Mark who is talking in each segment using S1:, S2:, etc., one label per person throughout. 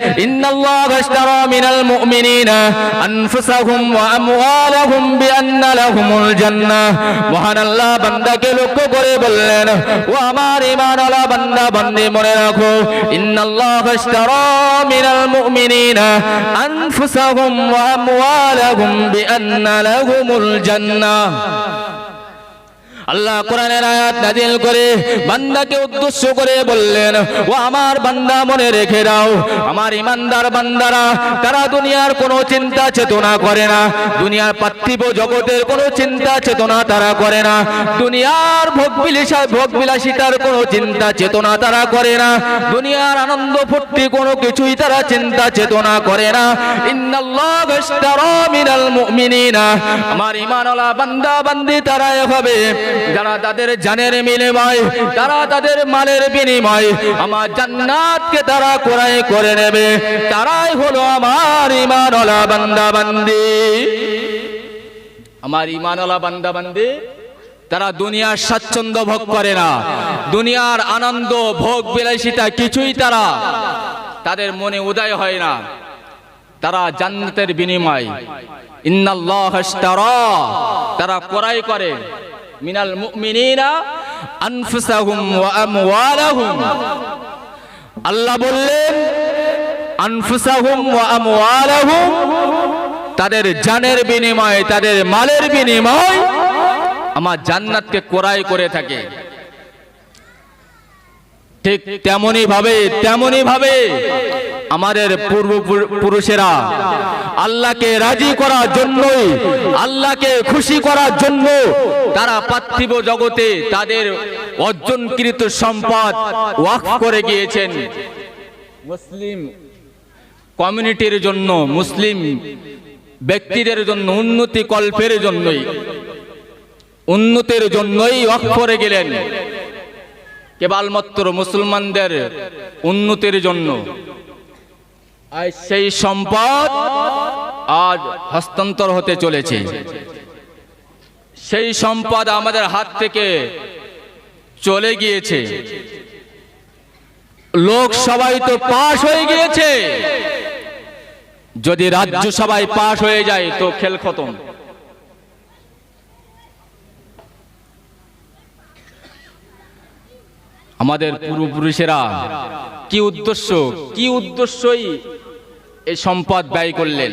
S1: إن الله اشترى من المؤمنين أنفسهم وأموالهم بأن لهم الجنة মহান আল্লাহ বান্দাকে লক্ষ্য করে বললেন ও আমার ইমান আলা বান্দা বান্দি মনে রাখো ইন্নাল্লাহ اشترى من المؤمنين أنفسهم وأموالهم بأن لهم الجنة আল্লাহ কোরআনের আয়াত নাজিল করে বান্দাকে উদ্দেশ্য করে বললেন, ও আমার বান্দা মনে রেখে দাও, আমার ইমানদার বান্দারা, তারা দুনিয়ার কোনো চিন্তা চেতনা করে না, দুনিয়ার পার্থিব জগতের কোনো চিন্তা চেতনা তারা করে না, দুনিয়ার ভোগ বিলাসা ভোগ বিলাসিতার কোনো চিন্তা চেতনা তারা করে না, দুনিয়ার আনন্দ ফুর্তি কোনো কিছুই তারা চিন্তা চেতনা করে না। আমার ঈমানওয়ালা বান্দা, বান্দি, তারা হবে যারা তাদের জানের বিনিময় তারা তাদের মালের বিনিময় আমার জান্নাতকে তারা ক্রয় করে নেবে। তারাই হলো আমার ঈমানওয়ালা বান্দা, বান্দি। আমার ঈমানওয়ালা বান্দা, বান্দি, তারা দুনিয়ার স্বাচ্ছন্দ্য ভোগ করে না। দুনিয়ার আনন্দ ভোগ বিলাসিতা কিছুই তারা তাদের মনে উদয় হয় না। তারা জান্নাতের বিনিময়। ইন্নাল্লাহ তারা ক্রয় করে। মিনাল মুমিনিনা আনফুসাহুম ওয়া আমওয়ালাহুম। আল্লাহ বললেন, আনফুসাহুম ওয়া আমওয়ালাহুম, তাদের জানের বিনিময়ে, তাদের মালের বিনিময় আমার জান্নাতকে কোরাই করে থাকে। ঠিক তেমনি ভাবে তেমনি ভাবে আমাদের পূর্ব পুরুষেরা আল্লাহকে রাজি করার জন্যই, আল্লাহকে খুশি করার জন্য তারা পার্থিব জগতে তাদের অর্জনকৃত সম্পদ ওয়াক করে গিয়েছেন। মুসলিম কমিউনিটির জন্য, মুসলিম ব্যক্তিদের জন্য, উন্নতি কল্পের জন্যই, উন্নতির জন্যই ওয়াক করে গেলেন। কেবলমাত্র মুসলমানদের উন্নতির জন্য। আর সেই সম্পদ আজ হস্তান্তর হতে চলেছে। সেই সম্পদ আমাদের হাত থেকে চলে গিয়েছে। লোক সবাই তো পাশ হয়ে গিয়েছে। যদি রাজ্য সবাই পাশ হয়ে যায় তো খেল খতম। আমাদের পূর্বপুরুষেরা কি উদ্দেশ্য কি উদ্দেশ্যই এই সম্পদ ব্যয় করলেন?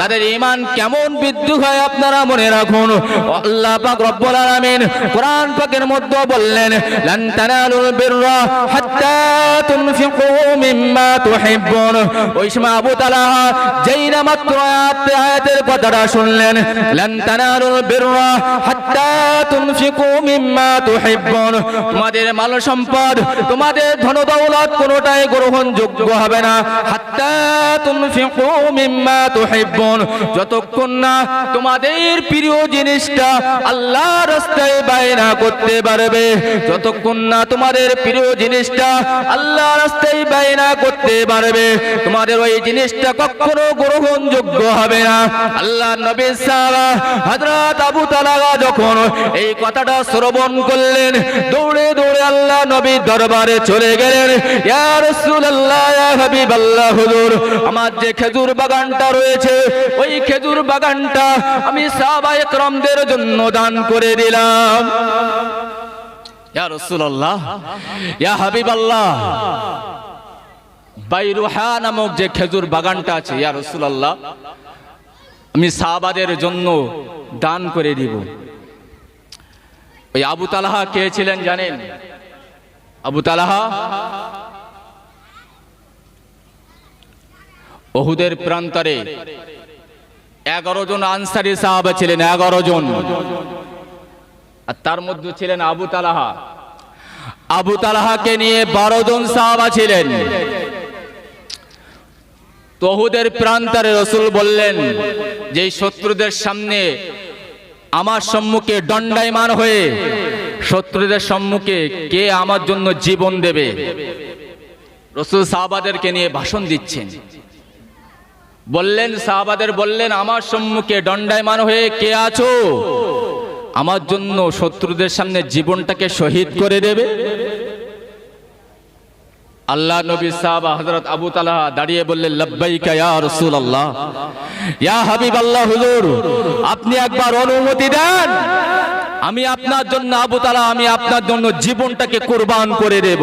S1: তাদের ইমান কেমন বিদ্যুৎ হয় আপনারা মনে রাখুন। আল্লাহ পাক রব্বুল আলামিন কোরআন পাকের মধ্যে বললেন, লান তানালুল বিররা হাত্তা তুনফিকু মিম্মা তুহিব্বুন। ওই সময় আবু যেই না মাত্র আয়াত, আয়াতের কথাটা শুনলেন, লান বিররা হাত্তা তুনফিকু মিম্মা তুহিব্বুন। তোমাদের মাল সম্পদ তোমাদের ধন দৌলত কোনোটাই গ্রহণযোগ্য হবে না। হাত্তা তুনফিকু মিম্মা তুহিব্বুন। যতক্ষণ না তোমাদের প্রিয় জিনিসটা আল্লাহর রাস্তায় বায়না করতে পারবে, যতক্ষণ না তোমাদের প্রিয় জিনিসটা আল্লাহ রাস্তায় বায়না না করতে পারবে। তোমাদের ওই জিনিসটা কখনো গ্রহণযোগ্য হবে না। আল্লাহ নবী হযরত আবু তালাগা যখন এই কথাটা শ্রবণ করলেন, দৌড়ে দৌড়ে আল্লাহ নবীর দরবারে চলে গেলেন। ইয়া রাসূলুল্লাহ, ইয়া হাবিবাল্লাহ, হুজুর, আমার যে খেজুর বাগানটা রয়েছে, ওই খেজুর বাগানটা আমি সবাই ক্রমদের জন্য দান করে দিলাম। ইয়া রাসূলুল্লাহ, ইয়া হাবিবাল্লাহ বাইরুহা নামক যে খেজুর বাগানটা আছে, ইয়া রাসূলুল্লাহ, আমি সাহাবাদের জন্য দান করে দিব। ওই আবু তালাহা কে ছিলেন জানেন? আবু তালাহা? ওহুদের প্রান্তরে এগারো জন আনসারি সাহাবা ছিলেন, এগারো জন। আর তার মধ্যে ছিলেন আবু তালাহা। আবু তালাহাকে নিয়ে বারো জন সাহাবা ছিলেন। তহুদের প্রান্তরে রসুল বললেন যে শত্রুদের সামনে আমার সম্মুখে দণ্ডায়মান হয়ে, শত্রুদের সম্মুখে কে আমার জন্য জীবন দেবে? রসুল সাহাবাদেরকে নিয়ে ভাষণ দিচ্ছেন। বললেন, সাহাবাদের বললেন, আমার সম্মুখে দণ্ডায়মান হয়ে কে আছো? আমার জন্য শত্রুদের সামনে জীবনটাকে শহীদ করে দেবে? আল্লাহ নবী সাহাবা হযরত আবু তালহা দাঁড়িয়ে বললেন, লব্বাইকা ইয়া রাসূলুল্লাহ, ইয়া হাবিবাল্লাহ হুজুর, আপনি একবার অনুমতি দেন। আমি আপনার জন্য, আবু তালহা, আমি আপনার জন্য জীবনটাকে কুরবান করে দেব।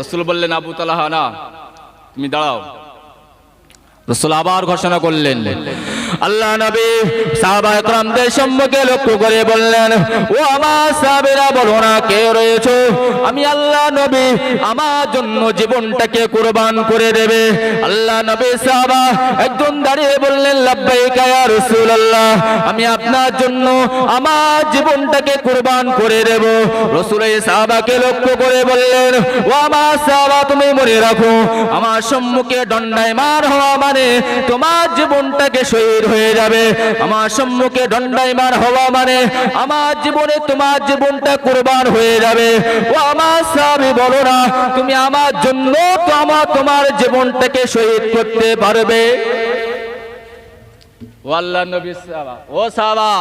S1: রাসূল বললেন, আবু তালহা, না, তুমি দাঁড়াও। রসুল আবার ঘোষণা করলেন আল্লাহ নবী সাহাবা একরামদের সম্মুখে লক্ষ্য করে বললেন, ও আমার সাহাবেরা, বলো না কে রয়েছে? আমি আল্লাহ নবী, আমার জন্য জীবনটাকে কুরবান করে দেবে। আল্লাহ নবী সাহাবা একজন দাঁড়িয়ে বললেন, লাব্বাইকা ইয়া রাসূলুল্লাহ, আমি আপনার জন্য আমার জীবনটাকে কুরবান করে দেব। রসুল সাহাবাকে লক্ষ্য করে বললেন, ও আমার সাহাবা, তুমি মনে রাখো, আমার সম্মুখে দণ্ডায় মার হওয়া মানে তোমার জীবনটাকে শহীদ হয়ে যাবে। আমার সম্মুখে দণ্ডায় মার হওয়া মানে আমার জীবনে তোমার জীবনটা কুরবান হয়ে যাবে। ও আমার সাহাবি বলো না, তুমি আমার জন্য তো আমার তোমার জীবনটাকে শহীদ করতে পারবে। ও আল্লাহ নবী সাহাবা ও সাহাবা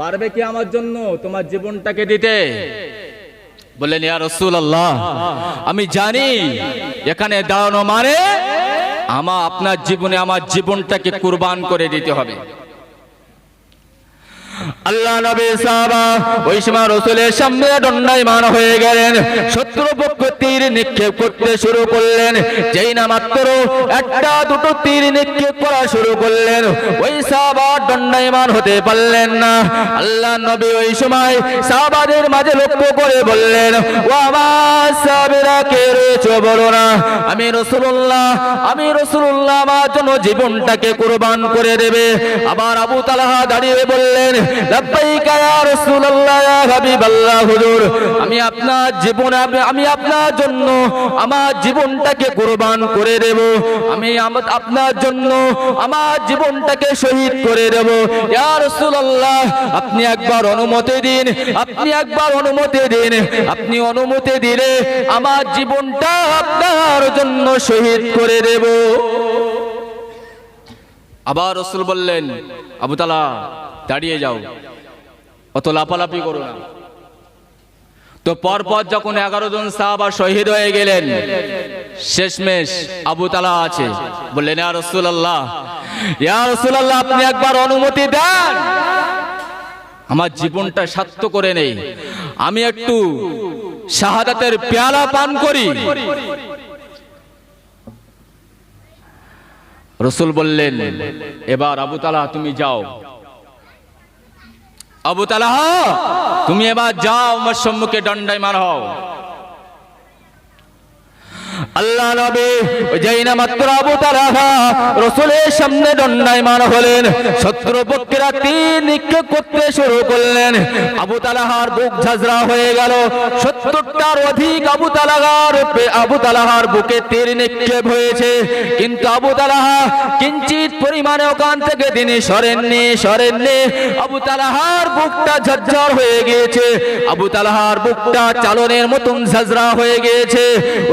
S1: পারবে কি আমার জন্য তোমার জীবনটাকে দিতে? বললেন, ইয়া রাসূলুল্লাহ, আমি জানি এখানে দাঁড়ানো মানে আমার আপনার জীবনে আমার জীবনটাকে কুরবান করে দিতে হবে। আল্লাহ নবী সাহাবা, ওই সময় রসুলের সামনে দণ্ডায়মান হয়ে গেলেন। শত্রুপক্ষ তীর নিক্ষেপ করতে শুরু করলেন। যেই না মাত্র একটা, দুটো তীর নিক্ষেপ করা শুরু করলেন। ওই সাহাবা দণ্ডায়মান হতে পারলেন না। আল্লাহ নবী ওই সময় সাহাবাদের মাঝে লক্ষ্য করে বললেন, ও আমার সাহাবেরা, কে রয়েছে বলো না? আমি রসুল্লাহ আমি রসুল্লাহ আমার জন্য জীবনটাকে কুরবান করে দেবে। আবার আবু তালাহা দাঁড়িয়ে বললেন আমি আপনার জীবন, আমি আপনার জন্য আমার জীবনটাকে কুরবান করে দেব। আমি আপনার জন্য আমার জীবনটাকে শহীদ করে দেব। ইয়া রাসূলুল্লাহ, আপনি একবার অনুমতি দিন। আপনি একবার অনুমতি দিন। আপনি অনুমতি দিলে আমার জীবনটা আপনার জন্য শহীদ করে দেব। আবার রসুল বললেন, আবু দাঁড়িয়ে যাও। অত লাপালাপি করো না। তো পরপর যখন এগারো জন সাহাবা শহীদ হয়ে গেলেন, শেষমেশ আবু তালা আছে। বললেন, ইয়া রসুল্লাহ আপনি একবার অনুমতি দেন। আমার জীবনটা সার্থ করে নেই। আমি একটু শাহাদাতের পেয়ালা পান করি। রসুল বললেন, এবার আবু তালা, তুমি যাও। আবু তালাহ তুমি এবার যাও আমার সম্মুখে দণ্ডায় মার হও। আল্লাহ নবী যেই না মাত্র আবু তালাহা রসুলের সামনে দণ্ডায়মান হলেন, শত্রু পক্ষেরা তীর নিক্ষেপ করতে শুরু করলেন। আবু তালাহার বুক ঝাঁঝরা হয়ে গেল, সত্তরটার অধিক আবু তালাহার আবু তালাহার বুকে তীর নিক্ষেপ হয়েছে। কিন্তু আবু তালাহা কিঞ্চিত পরিমাণে ওখান থেকে তিনি সরেননি সরেননি। আবু তালাহার বুকটা ঝরঝর হয়ে গিয়েছে। আবু তালাহার বুকটা চালনের মতন ঝাঁঝরা হয়ে গিয়েছে।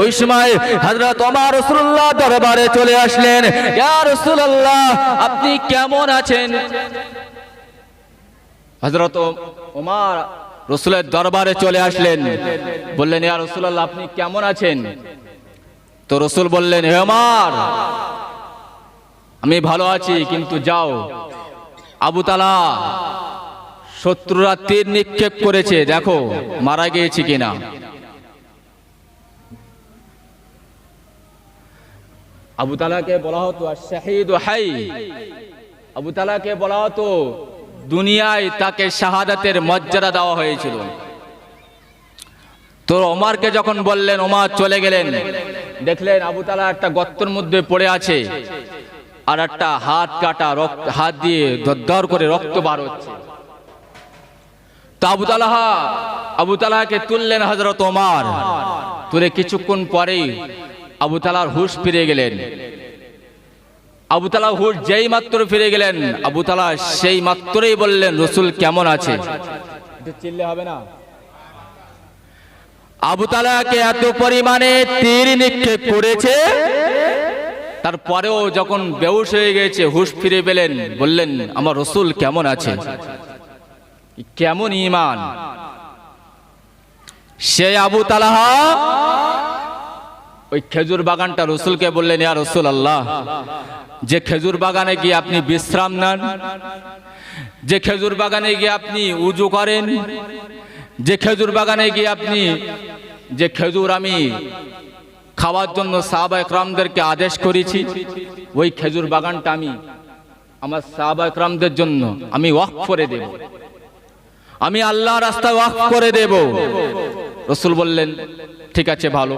S1: ওই সময় হযরত ওমর রাসূলুল্লাহ দরবারে চলে আসলেন। রাসূলুল্লাহ, আপনি কেমন আছেন? হযরত ওমর রসুলের দরবারে চলে আসলেন। বললেন, ইয়া রাসূলুল্লাহ, আপনি কেমন আছেন? তো রসুল বললেন, হে ওমর, আমি ভালো আছি, কিন্তু যাও। আবু তালা শত্রুরা তীর নিক্ষেপ করেছে, দেখো, মারা গিয়েছি কিনা। আবু তালাকে বলা হতো শাহিদ হাই। আবু তালাকে বলা হতো, দুনিয়ায় তাকে শাহাদাতের মর্যাদা দেওয়া হয়েছিল। তো ওমারকে যখন বললেন, ওমার চলে গেলেন, দেখলেন আবু তালা একটা গর্তের মধ্যে পড়ে আছে আর একটা হাত কাটা রক্ত, হাত দিয়ে দর করে রক্ত বার হচ্ছে। তো আবু তালাহা, আবু তালাহাকে তুললেন হজরত ওমার। তুলে কিছুক্ষণ পরেই আবু তালার হুশ ফিরে গেলেন। আবু তালা হুর যেই মাত্র ফিরে গেলেন আবু তালা সেই মাত্রই বললেন রসুল কেমন আছে? চিল্লে হবে না? আবু তালাকে এত পরিমাণে তীর নিক্ষেপ করেছে তারপরেও যখন বেউস হয়ে গেছে হুশ ফিরে পেলেন বললেন আমার রসুল কেমন আছে? কেমন ইমান? সে আবু তালাহা ওই খেজুর বাগানটা রসুলকে বললেন, ইয়া রসুল আল্লাহ যে খেজুর বাগানে গিয়ে আপনি বিশ্রাম নেন, যে খেজুর বাগানে গিয়ে আপনি উজু করেন, যে খেজুর বাগানে গিয়ে আপনি, যে খেজুর আমি খাওয়ার জন্য সাহাবা একরামদেরকে আদেশ করেছি, ওই খেজুর বাগানটা আমি আমার সাহাবা একরামদের জন্য আমি ওয়াক করে দেব। আমি আল্লাহ রাস্তায় ওয়াক করে দেব। রসুল বললেন, ঠিক আছে, ভালো।